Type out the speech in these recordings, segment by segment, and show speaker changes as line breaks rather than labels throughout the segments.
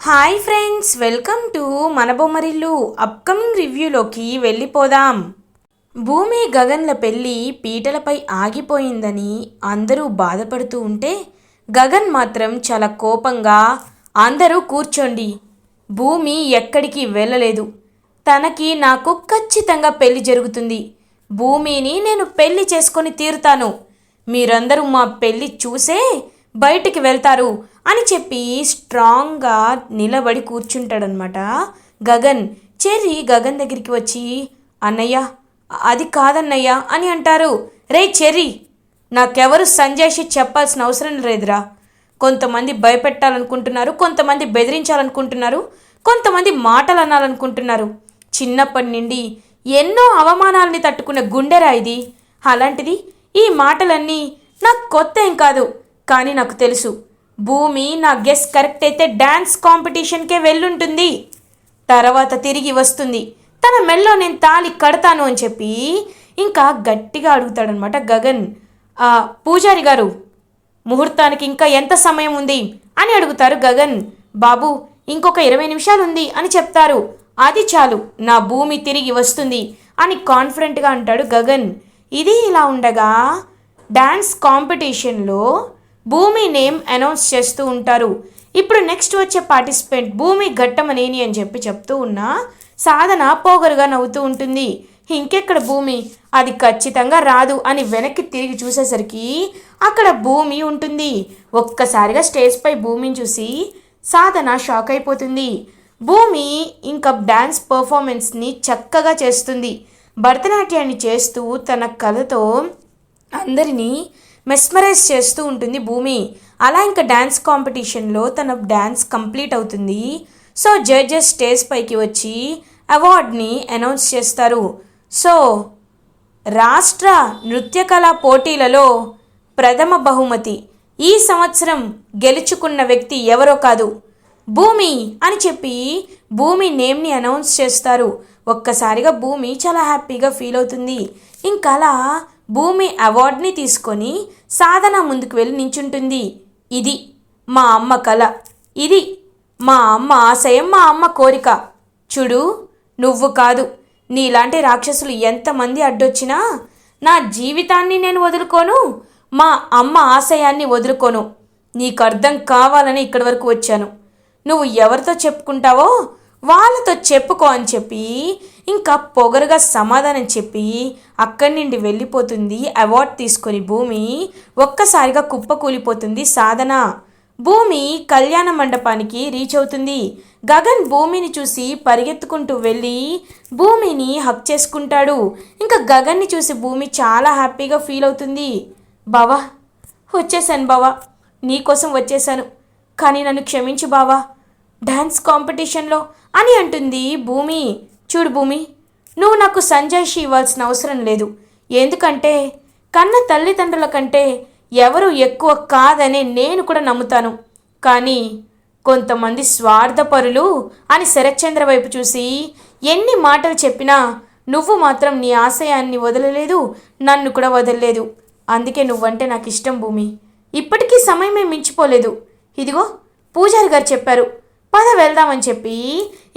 Hi friends welcome to మన Bommarillu upcoming రివ్యూలోకి వెళ్ళిపోదాం. భూమి గగన్ల పెళ్ళి పీటలపై ఆగిపోయిందని అందరూ బాధపడుతూ ఉంటే గగన్ మాత్రం చాలా కోపంగా అందరూ కూర్చోండి. భూమి ఎక్కడికి వెళ్ళలేదు. తనకి నాకు ఖచ్చితంగా పెళ్ళి జరుగుతుంది. భూమిని నేను పెళ్ళి చేసుకొని తీరుతాను. మీరందరూ మా పెళ్ళి చూసే బయటికి వెళ్తారు అని చెప్పి స్ట్రాంగ్గా నిలబడి కూర్చుంటాడనమాట గగన్ చెర్రి గగన్ దగ్గరికి వచ్చి అన్నయ్య అది కాదన్నయ్య అని అంటారు. రే చెర్రి నాకెవరు సంజయ్షి చెప్పాల్సిన అవసరం లేదురా. కొంతమంది భయపెట్టాలనుకుంటున్నారు కొంతమంది బెదిరించాలనుకుంటున్నారు కొంతమంది మాటలు అనాలనుకుంటున్నారు చిన్నప్పటి నుండి ఎన్నో అవమానాలని తట్టుకున్న గుండెరా ఇది. అలాంటిది ఈ మాటలన్నీ నాకు కొత్త ఏం కాదు. కానీ నాకు తెలుసు. భూమి నా గెస్ కరెక్ట్ అయితే డ్యాన్స్ కాంపిటీషన్కే వెళ్ళుంటుంది. తర్వాత తిరిగి వస్తుంది. తన మెల్లో నేను తాళి కడతాను అని చెప్పి ఇంకా గట్టిగా అడుగుతాడనమాట గగన్. "ఆ, పూజారి గారు ముహూర్తానికి ఇంకా ఎంత సమయం ఉంది అని అడుగుతారు గగన్. బాబు ఇంకొక ఇరవై నిమిషాలు ఉంది అని చెప్తారు. అది చాలు నా భూమి తిరిగి వస్తుంది అని కాన్ఫిడెంట్గా అంటాడు గగన్. ఇది ఇలా ఉండగా డ్యాన్స్ కాంపిటీషన్లో భూమి నేమ్ అనౌన్స్ చేస్తూ ఉంటారు. ఇప్పుడు నెక్స్ట్ వచ్చే పార్టిసిపెంట్ భూమి ఘట్టమనేని అని చెప్పి చెప్తూ ఉన్నా సాధన పోగరుగా నవ్వుతూ ఉంటుంది. ఇంకెక్కడ భూమి? అది ఖచ్చితంగా రాదు అని వెనక్కి తిరిగి చూసేసరికి అక్కడ భూమి ఉంటుంది. ఒక్కసారిగా స్టేజ్పై భూమిని చూసి సాధన షాక్ అయిపోతుంది. భూమి ఇంకా డ్యాన్స్ పర్ఫార్మెన్స్ని చక్కగా చేస్తుంది. భరతనాట్యాన్ని చేస్తూ తన కథతో అందరినీ మెస్మరైజ్ చేస్తూ ఉంటుంది భూమి. అలా ఇంకా డ్యాన్స్ కాంపిటీషన్లో తన డ్యాన్స్ కంప్లీట్ అవుతుంది. సో జడ్జెస్ స్టేజ్ పైకి వచ్చి అవార్డ్ని అనౌన్స్ చేస్తారు. సో రాష్ట్ర నృత్య కళా పోటీలలో ప్రథమ బహుమతి. ఈ సంవత్సరం గెలుచుకున్న వ్యక్తి ఎవరో కాదు. భూమి అని చెప్పి భూమి నేమ్ని అనౌన్స్ చేస్తారు. ఒక్కసారిగా భూమి చాలా హ్యాపీగా ఫీల్ అవుతుంది. ఇంకా అలా భూమి అవార్డ్ని తీసుకొని సాధన ముందుకు వెళ్ళి నించుంటుంది. ఇది మా అమ్మ కళ ఇది మా అమ్మ ఆశయం మా అమ్మ కోరిక. చూడు నువ్వు కాదు. నీలాంటి రాక్షసులు ఎంతమంది అడ్డొచ్చినా నా జీవితాన్ని నేను వదులుకోను మా అమ్మ ఆశయాన్ని వదులుకోను. నీకు అర్థం కావాలని ఇక్కడి వరకు వచ్చాను. నువ్వు ఎవరితో చెప్పుకుంటావో వాళ్ళతో చెప్పుకో అని చెప్పి ఇంకా పొగరుగా సమాధానం చెప్పి అక్కడి నుండి వెళ్ళిపోతుంది అవార్డ్ తీసుకొని భూమి ఒక్కసారిగా కుప్పకూలిపోతుంది సాధన. భూమి కళ్యాణ మండపానికి రీచ్ అవుతుంది. గగన్ భూమిని చూసి పరిగెత్తుకుంటూ వెళ్ళి భూమిని హక్ చేసుకుంటాడు. ఇంకా గగన్ని చూసి భూమి చాలా హ్యాపీగా ఫీల్ అవుతుంది. బావా వచ్చేసాను బావా. నీకోసం వచ్చేసాను. కానీ నన్ను క్షమించు బావా. డ్యాన్స్ కాంపిటీషన్లో అని అంటుంది భూమి. చూడు భూమి నువ్వు నాకు సంజయ్షి ఇవ్వాల్సిన అవసరం లేదు. ఎందుకంటే కన్న తల్లిదండ్రుల కంటే ఎవరు ఎక్కువ కాదనే నేను కూడా నమ్ముతాను. కానీ కొంతమంది స్వార్థపరులు అని శరత్చంద్ర వైపు చూసి ఎన్ని మాటలు చెప్పినా నువ్వు మాత్రం నీ ఆశయాన్ని వదలలేదు నన్ను కూడా వదలలేదు. అందుకే నువ్వంటే నాకు ఇష్టం భూమి. ఇప్పటికీ సమయమే మించిపోలేదు. ఇదిగో పూజారి గారు చెప్పారు పద వెళ్దామని చెప్పి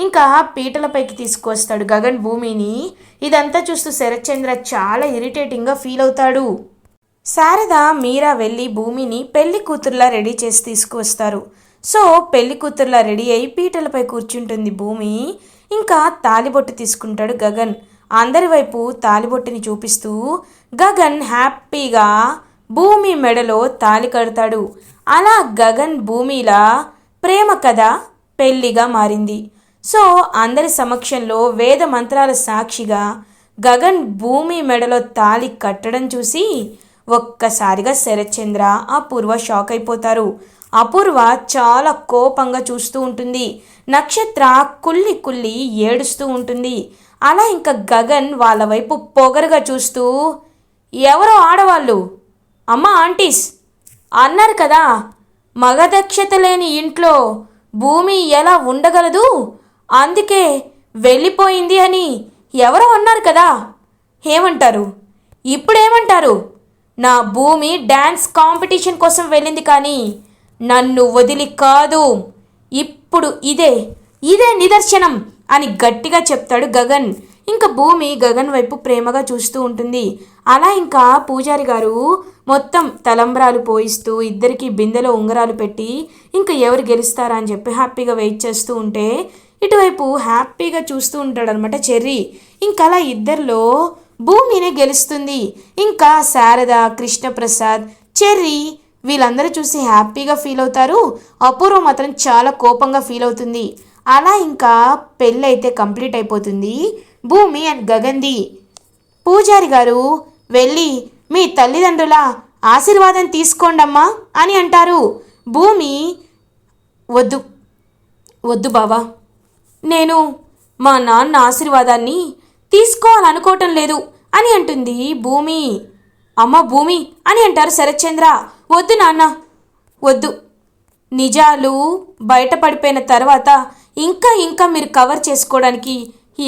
ఇంకా పీటలపైకి తీసుకొస్తాడు గగన్ భూమిని. ఇదంతా చూస్తూ శరత్చంద్ర చాలా ఇరిటేటింగ్గా ఫీల్ అవుతాడు. శారద మీరా వెళ్ళి భూమిని పెళ్ళి కూతుర్లా రెడీ చేసి తీసుకువస్తారు సో పెళ్ళి కూతుర్లా రెడీ అయి పీటలపై కూర్చుంటుంది భూమి. ఇంకా తాలిబొట్టు తీసుకుంటాడు గగన్. అందరి వైపు తాలిబొట్టుని చూపిస్తూ గగన్ హ్యాపీగా భూమి మెడలో తాలి కడతాడు. అలా గగన్ భూమిలా ప్రేమ కథ పెళ్ళిగా మారింది. సో అందరి సమక్షంలో వేద మంత్రాల సాక్షిగా గగన్ భూమి మెడలో తాలి కట్టడం చూసి ఒక్కసారిగా శరత్చంద్ర అపూర్వ షాక్ అయిపోతారు. అపూర్వ చాలా కోపంగా చూస్తూ ఉంటుంది. నక్షత్ర కుల్లి కుల్లి ఏడుస్తూ ఉంటుంది. అలా ఇంకా గగన్ వాళ్ళ వైపు పొగరుగా చూస్తూ ఎవరో ఆడవాళ్ళు? అమ్మ ఆంటీస్! అన్నారు కదా! మగదక్షత లేని ఇంట్లో భూమి ఎలా ఉండగలదు? అందుకే వెళ్ళిపోయింది అని ఎవరో అన్నారు కదా. ఏమంటారు? ఇప్పుడేమంటారు? నా భూమి డ్యాన్స్ కాంపిటీషన్ కోసం వెళ్ళింది కానీ నన్ను వదిలి కాదు. ఇప్పుడు ఇదే ఇదే నిదర్శనం అని గట్టిగా చెప్తాడు గగన్. ఇంకా భూమి గగన్ వైపు ప్రేమగా చూస్తూ ఉంటుంది. అలా ఇంకా పూజారి గారు మొత్తం తలంబ్రాలు పోయిస్తూ ఇద్దరికి బిందెలో ఉంగరాలు పెట్టి ఇంకా ఎవరు గెలుస్తారా అని చెప్పి హ్యాపీగా వెయిట్ చేస్తూ ఉంటే ఇటువైపు హ్యాపీగా చూస్తూ ఉంటాడనమాట చెర్రీ. ఇంకా అలా ఇద్దరిలో భూమినే గెలుస్తుంది. ఇంకా శారద కృష్ణప్రసాద్ చెర్రీ వీళ్ళందరూ చూసి హ్యాపీగా ఫీల్ అవుతారు. అపూర్వ మాత్రం చాలా కోపంగా ఫీల్ అవుతుంది. అలా ఇంకా పెళ్ళి అయితే కంప్లీట్ అయిపోతుంది. భూమి అండ్ గగన్ది. పూజారి గారు వెళ్ళి మీ తల్లిదండ్రుల ఆశీర్వాదం తీసుకోండమ్మా అని అంటారు. భూమి వద్దు వద్దు బావా. నేను మా నాన్న ఆశీర్వాదాన్ని తీసుకోవాలనుకోవటం లేదు అని అంటుంది భూమి. అమ్మ భూమి అని అంటారు శరత్చంద్ర. వద్దు నాన్న వద్దు. నిజాలు బయటపడిపోయిన తర్వాత ఇంకా ఇంకా మీరు కవర్ చేసుకోవడానికి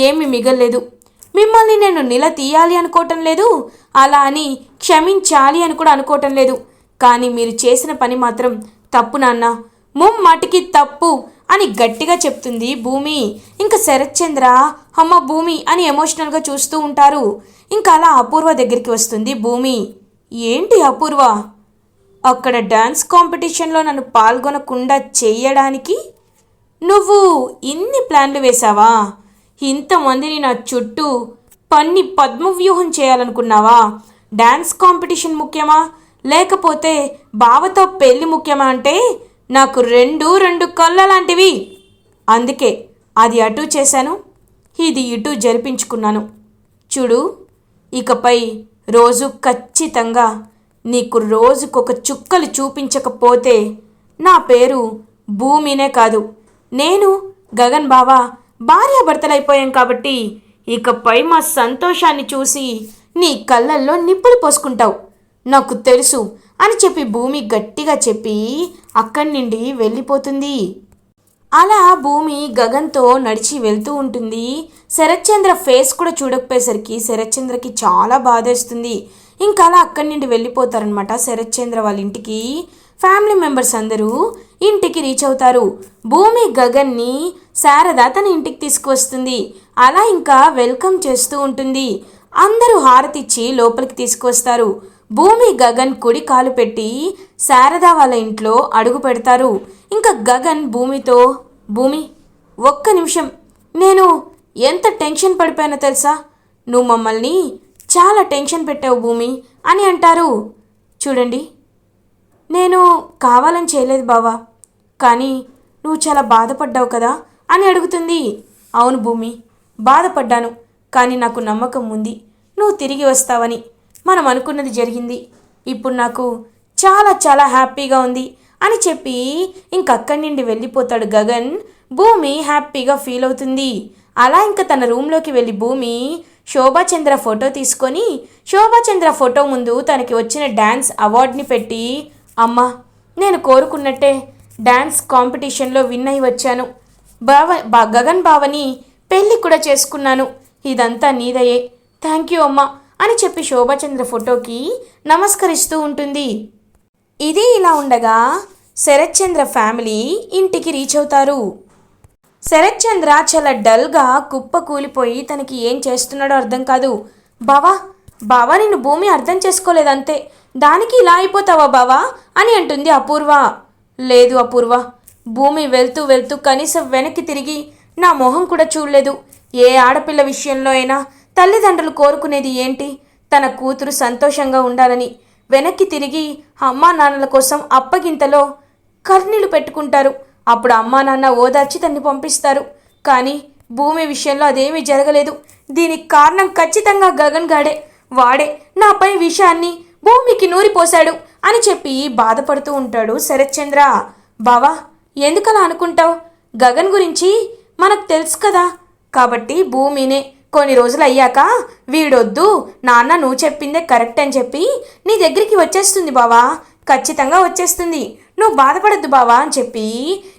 ఏమి మిగల్లేదు. మిమ్మల్ని నేను నిల తీయాలి అనుకోవటం లేదు అలా అని క్షమించాలి అని కూడా అనుకోవటం లేదు. కానీ మీరు చేసిన పని మాత్రం తప్పు నాన్న. ముమ్మాటికి తప్పు అని గట్టిగా చెప్తుంది భూమి. ఇంకా శరత్చంద్ర అమ్మ భూమి అని ఎమోషనల్గా చూస్తూ ఉంటారు. ఇంకా అలా అపూర్వ దగ్గరికి వస్తుంది భూమి. ఏంటి అపూర్వ? అక్కడ డ్యాన్స్ కాంపిటీషన్లో నన్ను పాల్గొనకుండా చేయడానికి నువ్వు ఇన్ని ప్లాన్లు వేశావా? ఇంతమందిని నా చుట్టూ పన్ని పద్మవ్యూహం చేయాలనుకున్నావా? డ్యాన్స్ కాంపిటీషన్ ముఖ్యమా? లేకపోతే బావతో పెళ్ళి ముఖ్యమా అంటే నాకు రెండు రెండు కళ్ళ లాంటివి అందుకే అది అటు చేశాను ఇది ఇటు జరిపించుకున్నాను. చూడు ఇకపై రోజు ఖచ్చితంగా నీకు రోజుకొక చుక్కలు చూపించకపోతే నా పేరు భూమినే కాదు. నేను గగన్ బావా భార్యాభర్తలైపోయాం కాబట్టి ఇకపై మా సంతోషాన్ని చూసి నీ కళ్ళల్లో నిప్పులు పోసుకుంటావు. నాకు తెలుసు అని చెప్పి భూమి గట్టిగా చెప్పి అక్కడి నుండి వెళ్ళిపోతుంది. అలా భూమి గగన్తో నడిచి వెళ్తూ ఉంటుంది. శరత్చంద్ర ఫేస్ కూడా చూడకపోయేసరికి శరత్చంద్రకి చాలా బాధేస్తుంది. ఇంకా అలా అక్కడి నుండి వెళ్ళిపోతారనమాట శరత్చంద్ర వాళ్ళ ఇంటికి. ఫ్యామిలీ మెంబర్స్ అందరూ ఇంటికి రీచ్ అవుతారు. భూమి గగన్ని శారద తన ఇంటికి తీసుకువస్తుంది. అలా ఇంకా వెల్కమ్ చేస్తూ ఉంటుంది. అందరూ హారతిచ్చి లోపలికి తీసుకువస్తారు. భూమి గగన్ కుడి కాలు పెట్టి శారద వాళ్ళ ఇంట్లో అడుగు పెడతారు. ఇంకా గగన్ భూమితో భూమి ఒక్క నిమిషం. నేను ఎంత టెన్షన్ పడిపోయానో తెలుసా? నువ్వు మమ్మల్ని చాలా టెన్షన్ పెట్టావు భూమి అని అంటారు. చూడండి. నేను కావాలని చేయలేదు బావా. కానీ నువ్వు చాలా బాధపడ్డావు కదా అని అడుగుతుంది. అవును భూమి బాధపడ్డాను కానీ నాకు నమ్మకం ఉంది. నువ్వు తిరిగి వస్తావని మనం అనుకున్నది జరిగింది. ఇప్పుడు నాకు చాలా చాలా హ్యాపీగా ఉంది అని చెప్పి ఇంకక్కడి నుండి వెళ్ళిపోతాడు గగన్. భూమి హ్యాపీగా ఫీల్ అవుతుంది. అలా ఇంకా తన రూమ్లోకి వెళ్ళి భూమి శోభాచంద్ర ఫోటో తీసుకొని శోభాచంద్ర ఫోటో ముందు తనకి వచ్చిన డ్యాన్స్ అవార్డుని పెట్టి అమ్మా నేను కోరుకున్నట్టే డ్యాన్స్ కాంపిటీషన్లో విన్ అయి వచ్చాను. బావ బా గగన్ బావని పెళ్ళి కూడా చేసుకున్నాను. ఇదంతా నీదయే. థ్యాంక్ యూ అమ్మా అని చెప్పి శోభాచంద్ర ఫోటోకి నమస్కరిస్తూ ఉంటుంది. ఇది ఇలా ఉండగా శరత్చంద్ర ఫ్యామిలీ ఇంటికి రీచ్ అవుతారు. శరత్చంద్ర చాలా డల్గా కుప్ప కూలిపోయి తనకి ఏం చేస్తున్నాడో అర్థం కాదు. బావా బావా నిన్ను భూమి అర్థం చేసుకోలేదంతే. దానికి ఇలా అయిపోతావా బావా? అని అంటుంది అపూర్వ. లేదు అపూర్వ. భూమి వెళ్తూ వెళ్తూ కనీసం వెనక్కి తిరిగి నా మొహం కూడా చూడలేదు. ఏ ఆడపిల్ల విషయంలో అయినా తల్లిదండ్రులు కోరుకునేది ఏంటి? తన కూతురు సంతోషంగా ఉండాలని వెనక్కి తిరిగి అమ్మా నాన్నల కోసం అప్పగింతలో కర్నీలు పెట్టుకుంటారు. అప్పుడు అమ్మా నాన్న ఓదార్చి తన్ని పంపిస్తారు. కానీ భూమి విషయంలో అదేమీ జరగలేదు. దీనికి కారణం ఖచ్చితంగా గగన్ గాడే. వాడే నాపై విషయాన్ని భూమికి నూరిపోశాడు అని చెప్పి బాధపడుతూ ఉంటాడు శరత్చంద్ర. బావా ఎందుకలా అనుకుంటావు? గగన్ గురించి మనకు తెలుసు కదా. కాబట్టి భూమినే కొన్ని రోజులు అయ్యాక వీడొద్దు నాన్న నువ్వు చెప్పిందే కరెక్ట్ అని చెప్పి నీ దగ్గరికి వచ్చేస్తుంది బావా. ఖచ్చితంగా వచ్చేస్తుంది. నువ్వు బాధపడద్దు బావా అని చెప్పి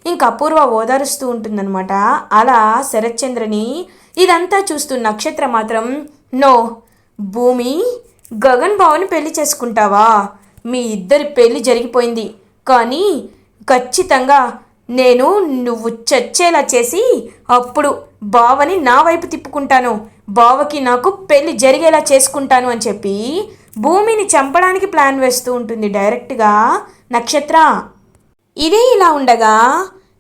ఇంక అపూర్వ ఓదారుస్తూ ఉంటుందన్నమాట. అలా శరత్చంద్రని ఇదంతా చూస్తూ నక్షత్ర మాత్రం నో భూమి గగన్ బావని పెళ్ళి చేసుకుంటావా? మీ ఇద్దరి పెళ్ళి జరిగిపోయింది. కానీ ఖచ్చితంగా నేను నువ్వు చచ్చేలా చేసి అప్పుడు బావని నా వైపు తిప్పుకుంటాను. బావకి నాకు పెళ్ళి జరిగేలా చేసుకుంటాను అని చెప్పి భూమిని చంపడానికి ప్లాన్ వేస్తూ ఉంటుంది డైరెక్ట్గా నక్షత్ర. ఇదే ఇలా ఉండగా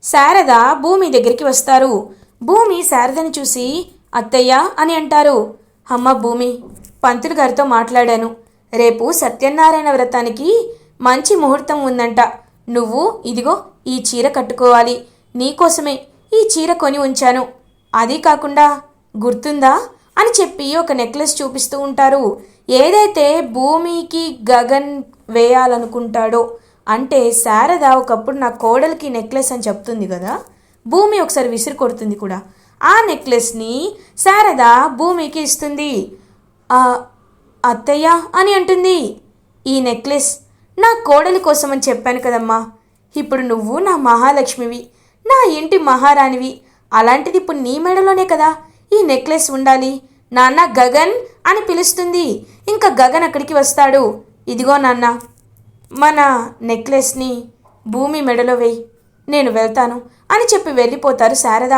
శారద భూమి దగ్గరికి వస్తారు. భూమి శారదని చూసి అత్తయ్య అని అంటారు. అమ్మ భూమి పంతులు గారితో మాట్లాడాను. రేపు సత్యనారాయణ వ్రతానికి మంచి ముహూర్తం ఉందంట. నువ్వు ఇదిగో ఈ చీర కట్టుకోవాలి. నీకోసమే ఈ చీర కొని ఉంచాను. అది కాకుండా గుర్తుందా? అని చెప్పి ఒక నెక్లెస్ చూపిస్తూ ఉంటారు. ఏదైతే భూమికి గగన్ వేయాలనుకుంటాడో అంటే శారద ఒకప్పుడు నా కోడలికి నెక్లెస్ అని చెప్తుంది కదా భూమి ఒకసారి విసిరి కొడుతుంది కూడా. ఆ నెక్లెస్ని శారద భూమికి ఇస్తుంది. అత్తయ్య అని అంటుంది. ఈ నెక్లెస్ నా కోడలి కోసం అని చెప్పాను కదమ్మా. ఇప్పుడు నువ్వు నా మహాలక్ష్మివి నా ఇంటి మహారాణివి. అలాంటిది ఇప్పుడు నీ మెడలోనే కదా. ఈ నెక్లెస్ ఉండాలి. నాన్న గగన్ అని పిలుస్తుంది. ఇంకా గగన్ అక్కడికి వస్తాడు. ఇదిగో నాన్న మన నెక్లెస్ని భూమి మెడలో వేయి. నేను వెళ్తాను అని చెప్పి వెళ్ళిపోతారు శారద.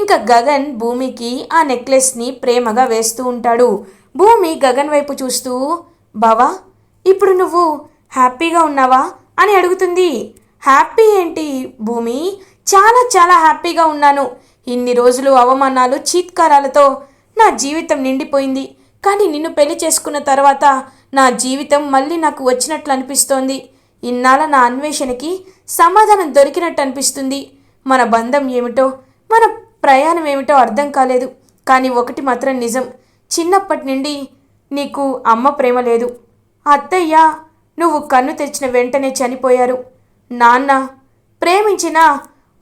ఇంకా గగన్ భూమికి ఆ నెక్లెస్ని ప్రేమగా వేస్తూ ఉంటాడు. భూమి గగన్ వైపు చూస్తూ బావా ఇప్పుడు నువ్వు హ్యాపీగా ఉన్నావా? అని అడుగుతుంది. హ్యాపీ ఏంటి భూమి? చాలా చాలా హ్యాపీగా ఉన్నాను. ఇన్ని రోజులు అవమానాలు చీత్కారాలతో నా జీవితం నిండిపోయింది. కానీ నిన్ను పెళ్ళి చేసుకున్న తర్వాత నా జీవితం మళ్ళీ నాకు వచ్చినట్లు అనిపిస్తోంది. ఇన్నాళ్ళ నా అన్వేషణకి సమాధానం దొరికినట్టు అనిపిస్తుంది. మన బంధం ఏమిటో మన ప్రయాణం ఏమిటో అర్థం కాలేదు. కానీ ఒకటి మాత్రం నిజం. చిన్నప్పటి నుండి నీకు అమ్మ ప్రేమ లేదు. అత్తయ్య నువ్వు కన్ను తెచ్చిన వెంటనే చనిపోయారు. నాన్న ప్రేమించిన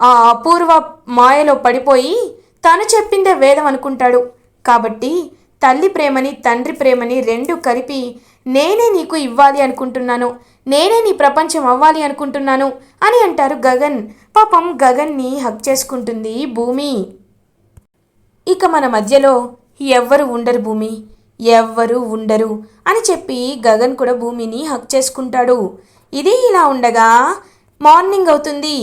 ఆ అపూర్వ మాయలో పడిపోయి తను చెప్పిందే వేదం అనుకుంటాడు. కాబట్టి తల్లి ప్రేమని తండ్రి ప్రేమని రెండు కలిపి నేనే నీకు ఇవ్వాలి అనుకుంటున్నాను. నేనే నీ ప్రపంచం అవ్వాలి అనుకుంటున్నాను అని అంటారు గగన్. పాపం గగన్ని హక్ చేసుకుంటుంది భూమి. ఇక మన మధ్యలో ఎవ్వరు ఉండరు భూమి. ఎవ్వరు ఉండరు అని చెప్పి గగన్ కూడా భూమిని హక్ చేసుకుంటాడు. ఇది ఇలా ఉండగా మార్నింగ్ అవుతుంది.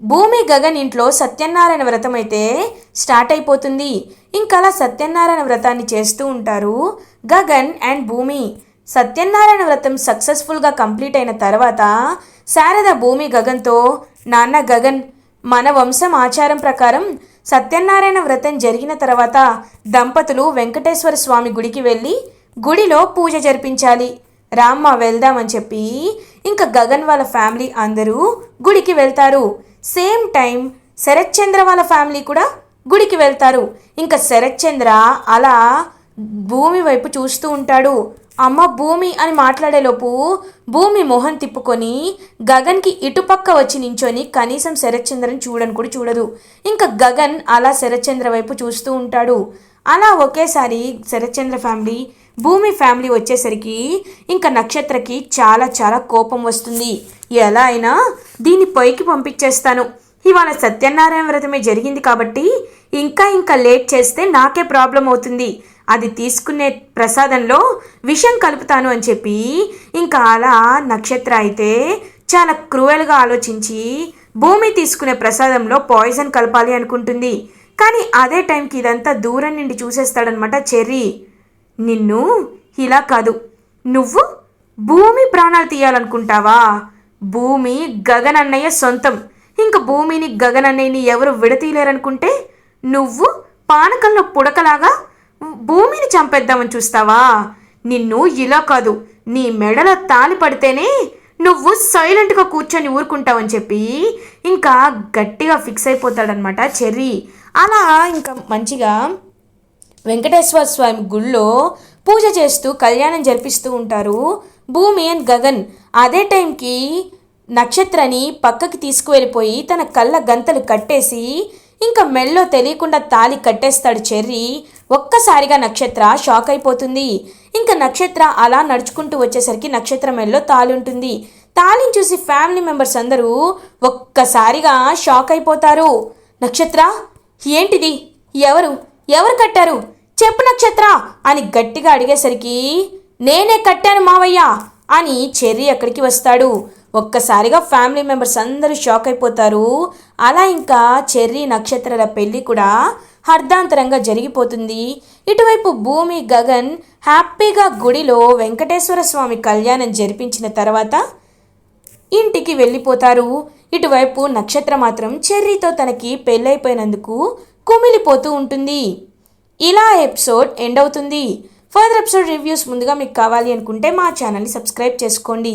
భూమి గగన్ ఇంట్లో సత్యనారాయణ వ్రతం అయితే స్టార్ట్ అయిపోతుంది. ఇంకా అలా సత్యనారాయణ వ్రతాన్ని చేస్తూ ఉంటారు గగన్ అండ్ భూమి. సత్యనారాయణ వ్రతం సక్సెస్ఫుల్గా కంప్లీట్ అయిన తర్వాత శారద భూమి గగన్తో నాన్న గగన్ మన వంశం ఆచారం ప్రకారం సత్యనారాయణ వ్రతం జరిగిన తర్వాత దంపతులు వెంకటేశ్వర స్వామి గుడికి వెళ్ళి గుడిలో పూజ జరిపించాలి. రామ్మ వెళ్దామని చెప్పి ఇంకా గగన్ వాళ్ళ ఫ్యామిలీ అందరూ గుడికి వెళ్తారు. సేమ్ టైం శరత్ చంద్ర వాళ్ళ ఫ్యామిలీ కూడా గుడికి వెళ్తారు. ఇంకా శరత్చంద్ర అలా భూమి వైపు చూస్తూ ఉంటాడు. అమ్మ భూమి అని మాట్లాడేలోపు భూమి మొహం తిప్పుకొని గగన్కి ఇటుపక్క వచ్చి నించొని కనీసం శరత్చంద్రని చూడని కూడా చూడదు. ఇంకా గగన్ అలా శరత్చంద్ర వైపు చూస్తూ ఉంటాడు. అలా ఒకేసారి శరత్చంద్ర ఫ్యామిలీ భూమి ఫ్యామిలీ వచ్చేసరికి ఇంకా నక్షత్రకి చాలా చాలా కోపం వస్తుంది. ఎలా అయినా దీన్ని పైకి పంపించేస్తాను. ఇవాళ సత్యనారాయణ వ్రతమే జరిగింది కాబట్టి ఇంకా ఇంకా లేట్ చేస్తే నాకే ప్రాబ్లం అవుతుంది. అది తీసుకునే ప్రసాదంలో విషం కలుపుతాను అని చెప్పి ఇంకా అలా నక్షత్ర అయితే చాలా క్రూయల్గా ఆలోచించి భూమి తీసుకునే ప్రసాదంలో పాయిజన్ కలపాలి అనుకుంటుంది. కానీ అదే టైంకి ఇదంతా దూరం నుండి చూసేస్తాడనమాట చెర్రీ. నిన్ను ఇలా కాదు. నువ్వు భూమి ప్రాణాలు తీయాలనుకుంటావా? భూమి గగనన్నయ్య సొంతం. ఇంక భూమిని గగనన్నయ్యని ఎవరు విడతీయలేరనుకుంటే నువ్వు పానకంలో పుడకలాగా భూమిని చంపేద్దామని చూస్తావా? నిన్ను ఇలా కాదు నీ మెడలో తాలి పడితేనే నువ్వు సైలెంట్గా కూర్చొని ఊరుకుంటావని చెప్పి ఇంకా గట్టిగా ఫిక్స్ అయిపోతాడనమాట చెర్రీ. అలా ఇంకా మంచిగా వెంకటేశ్వర స్వామి గుళ్ళో పూజ చేస్తూ కళ్యాణం జరిపిస్తూ ఉంటారు భూమి అండ్ గగన్. అదే టైంకి నక్షత్రని పక్కకి తీసుకువెళ్ళిపోయి తన కళ్ళ గంతలు కట్టేసి ఇంకా మెల్లో తెలియకుండా తాలి కట్టేస్తాడు చెర్రీ. ఒక్కసారిగా నక్షత్ర షాక్ అయిపోతుంది. ఇంకా నక్షత్ర అలా నడుచుకుంటూ వచ్చేసరికి నక్షత్ర మెల్లో తాలి ఉంటుంది. తాలిని చూసి ఫ్యామిలీ మెంబర్స్ అందరూ ఒక్కసారిగా షాక్ అయిపోతారు. నక్షత్ర ఏంటిది? ఎవరు? ఎవరు కట్టారు? చెప్పు నక్షత్ర అని గట్టిగా అడిగేసరికి నేనే కట్టాను మావయ్య అని చెర్రీ అక్కడికి వస్తాడు. ఒక్కసారిగా ఫ్యామిలీ మెంబర్స్ అందరూ షాక్ అయిపోతారు. అలా ఇంకా చెర్రీ నక్షత్రాల పెళ్ళి కూడా అర్ధాంతరంగా జరిగిపోతుంది. ఇటువైపు భూమి గగన్ హ్యాపీగా గుడిలో వెంకటేశ్వర స్వామి కళ్యాణం జరిపించిన తర్వాత ఇంటికి వెళ్ళిపోతారు. ఇటువైపు నక్షత్ర మాత్రం చెర్రీతో తనకి పెళ్ళైపోయినందుకు కుమిలిపోతూ ఉంటుంది. ఇలా ఎపిసోడ్ ఎండ్ అవుతుంది. ఫర్దర్ ఎపిసోడ్ రివ్యూస్ ముందుగా మీకు కావాలి అనుకుంటే మా ఛానల్ని సబ్స్క్రైబ్ చేసుకోండి.